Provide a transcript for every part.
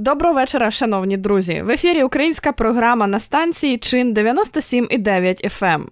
Доброго вечора, шановні друзі. В ефірі українська програма на станції Чин 97,9 FM.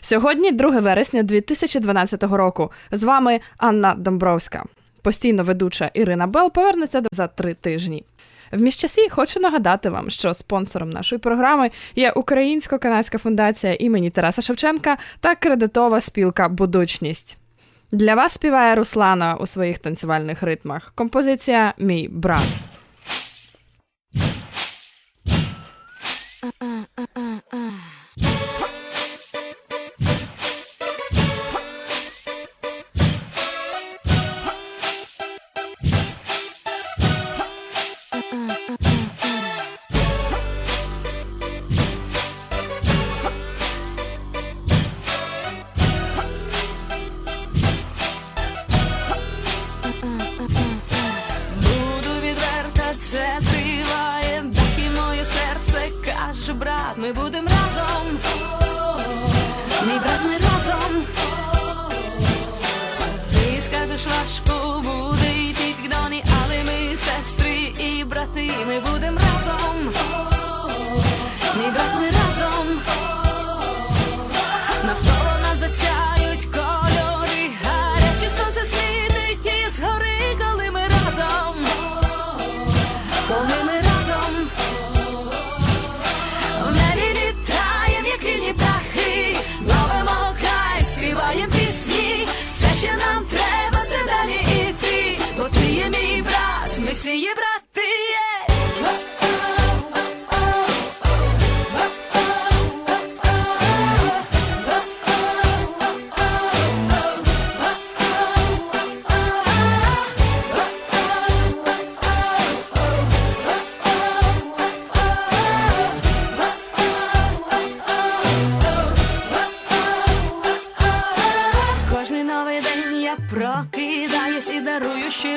Сьогодні 2 вересня 2012 року. З вами Анна Домбровська. Постійно ведуча Ірина Бел повернеться за три тижні. В міжчасі хочу нагадати вам, що спонсором нашої програми є Українсько-канадська фундація імені Тараса Шевченка та кредитова спілка Будучність. Для вас співає Руслана у своїх танцювальних ритмах. Композиція Мій брат.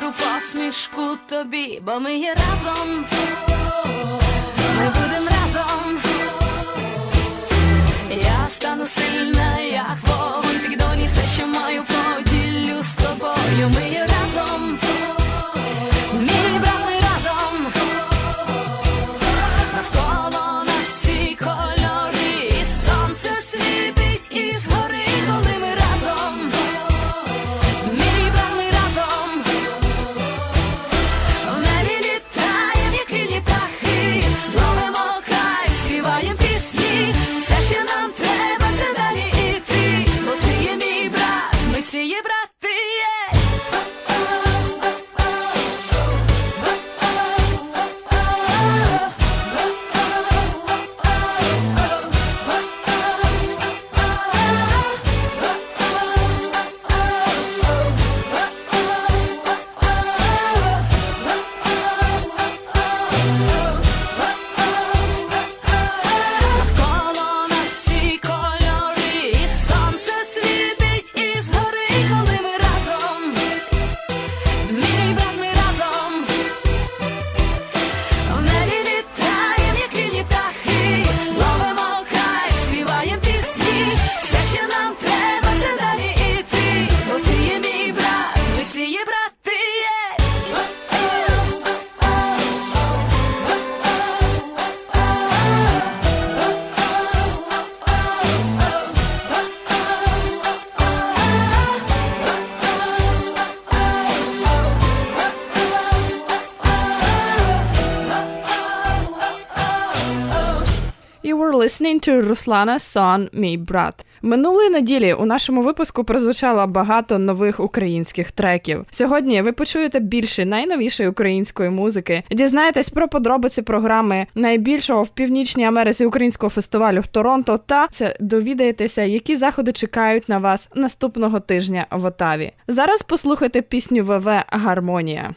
Дарую посмішку тобі, бо ми є разом. Ми будемо разом. Я стану сильна, як вогонь піддоні, все, що маю, поділю з тобою. Ми є You were listening to Ruslana Son, мій брат. Минулої неділі у нашому випуску прозвучало багато нових українських треків. Сьогодні ви почуєте більше найновішої української музики, дізнаєтесь про подробиці програми найбільшого в північній Америці українського фестивалю в Торонто. Та це довідаєтеся, які заходи чекають на вас наступного тижня в Отаві. Зараз послухайте пісню ВВ Гармонія.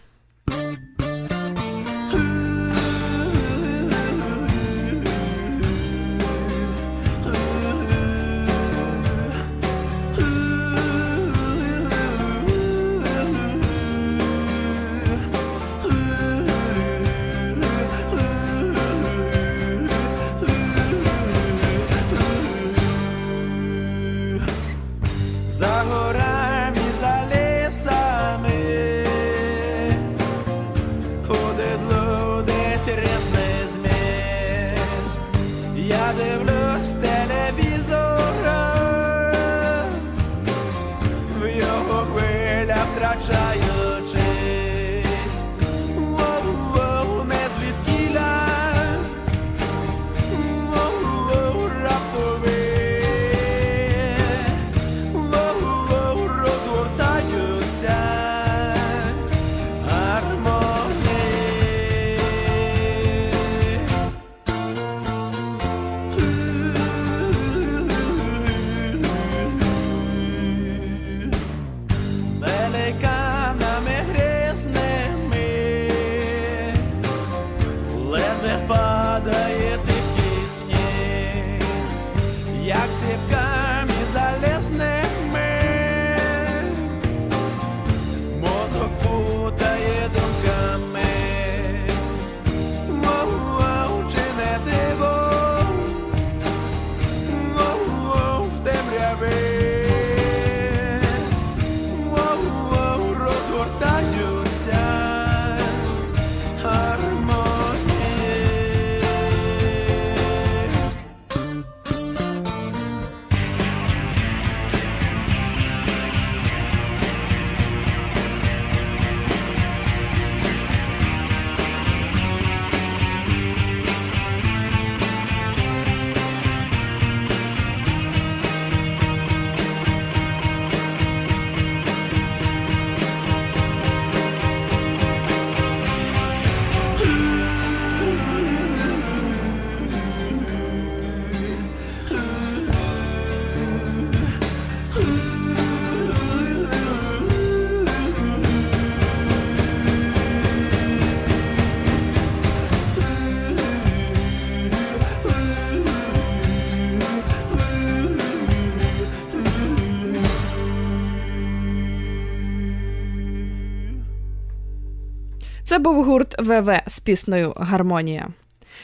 Був гурт ВВ з піснею Гармонія.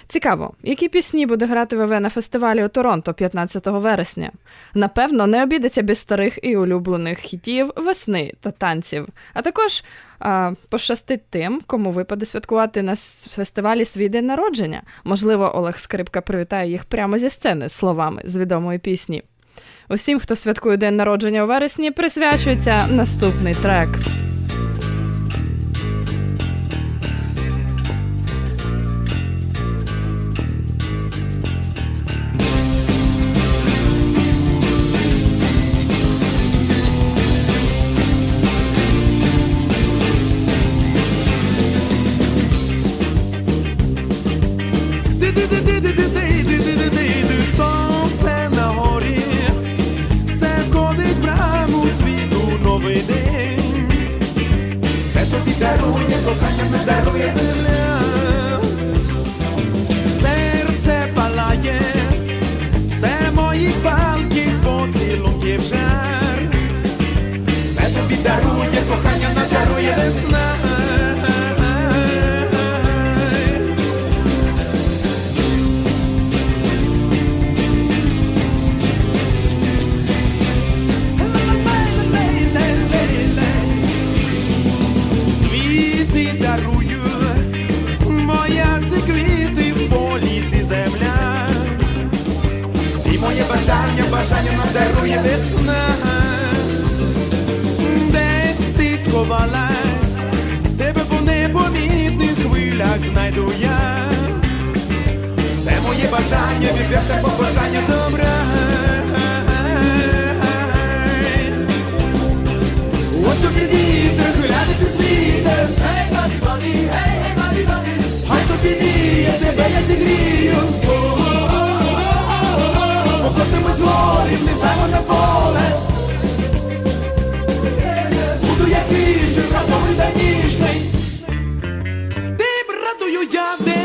Цікаво, які пісні буде грати ВВ на фестивалі у Торонто 15 вересня. Напевно, не обійдеться без старих і улюблених хітів весни та танців. А також а, пощастить тим, кому випаде святкувати на фестивалі свій день народження. Можливо, Олег Скрипка привітає їх прямо зі сцени словами з відомої пісні. Усім, хто святкує день народження у вересні, присвячується наступний трек. побажання, відвертих побажання добра. От тут під вітер, гуляти під світер. Гей, бади, бади, гей, гей, бади, бади. Хай то підіє, тебе я зігрію. Походимо з горів, не займо на поле. Буду як віжик, радовий та ніжний. Ти братую я в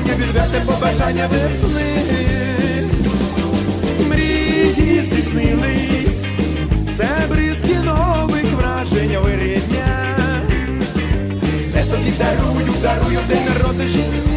відверте побажання весни. Мрії здійснились, це бризки нових вражень вирідня. Все тобі дарую, дарую день народження.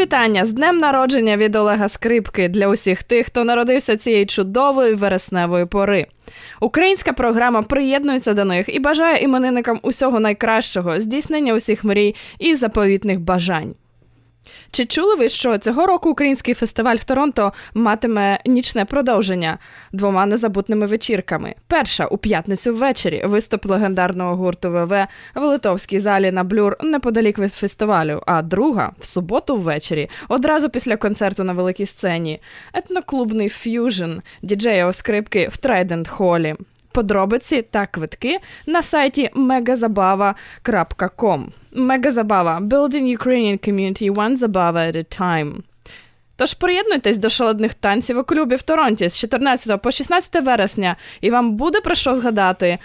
Вітання з днем народження від Олега Скрипки для усіх тих, хто народився цієї чудової вересневої пори. Українська програма приєднується до них і бажає іменинникам усього найкращого, здійснення усіх мрій і заповітних бажань. Чи чули ви, що цього року український фестиваль в Торонто матиме нічне продовження двома незабутними вечірками? Перша у п'ятницю ввечері виступ легендарного гурту ВВ в Литовській залі на блюр неподалік від фестивалю. А друга в суботу ввечері, одразу після концерту на великій сцені, етноклубний ф'южн діджея скрипки в Трайдент Холі. Подробиці та квитки на сайті megazabava.com. Мегазабава Building Ukrainian Community One Zabava at a Time. Тож приєднуйтесь до шалених танців у клубі в Торонті з 14 по 16 вересня, і вам буде про що згадати.